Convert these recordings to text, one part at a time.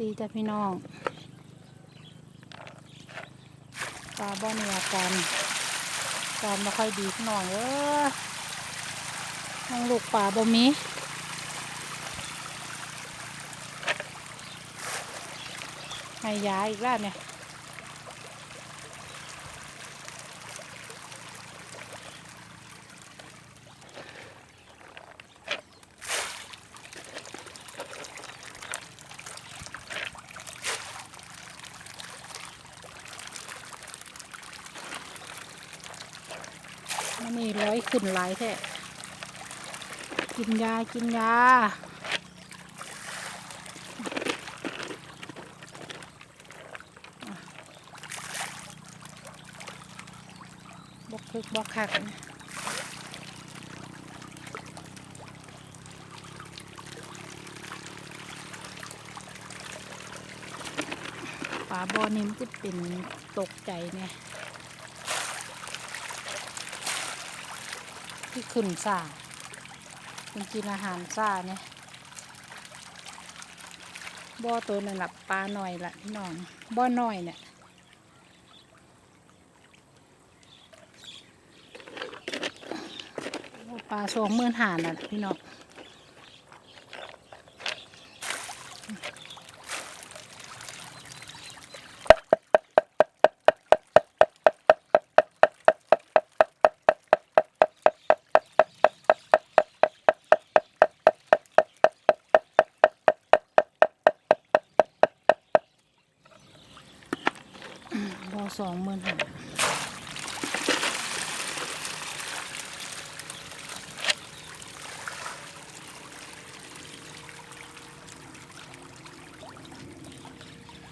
ดีจ้ะพี่น้องปลาบ่อนี่อกันการไม่ค่อยดีพี่น้องเออน้องลูกปลาบ่มีให้ยาอีกแล้วเนี่ย มันนี่ร้อยขึ้นหลายแท้กินยา กินยา บกคึกบกคักนะปลาบอนี่มจะเป็นตกใจเนี่ย ที่ขึ้นซ่ามันกินอาหารซ่าเนี่ยบ่อตัวนั่นหลับปลาหน่อยละพี่น้องบ่อน้อยเนี่ยปลาสองหมื่นหาน่ะพี่น้องบอ สองหมื่นหา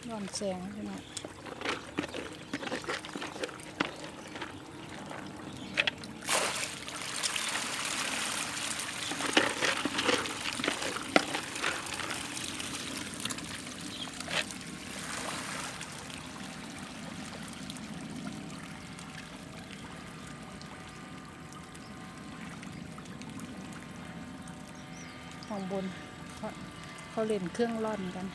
ย้อนแสงใช่ไหม ข้างบนเขาเขาเล่นเครื่องร่อนกัน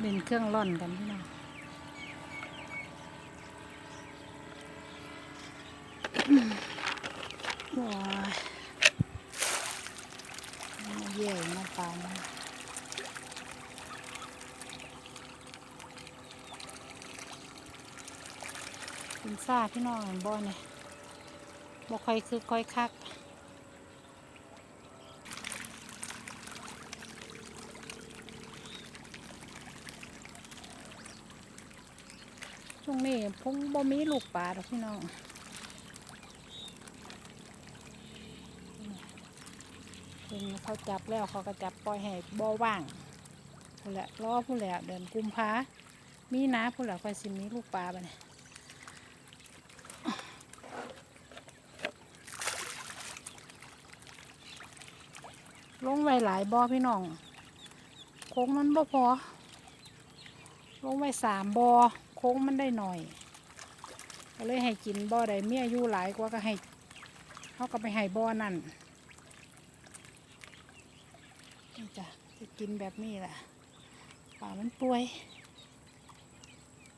เล่นเครื่องร่อนกันพี่น้องว้ายมาเย่มาปานเป็นซาพี่น้องบ่เนี่ยบ่ค่อยคือค่อยคัก ช่วงนี้พงบ่มีลูกปลาดอกพี่น้องเป็นเขาจับแล้วเขาก็จับปล่อยให้บ่ว่างพูนแหละรอพูนแหละเดินกุมภามีนะพูนแหละคอยสิมีลูกปลาไปเนี่ยลงไว้หลายบ่อพี่น้องโค้งนั้นบ่พอ ลงไว้สามบ่อ ค้งมันได้หน่อย ก็เลยให้กินบ่อใดเมียอยู่หลายกว่าก็ให้เขาก็ไปให้บอนั่นนี่จ้ะจะกินแบบนี้แหละป่ามันป่วย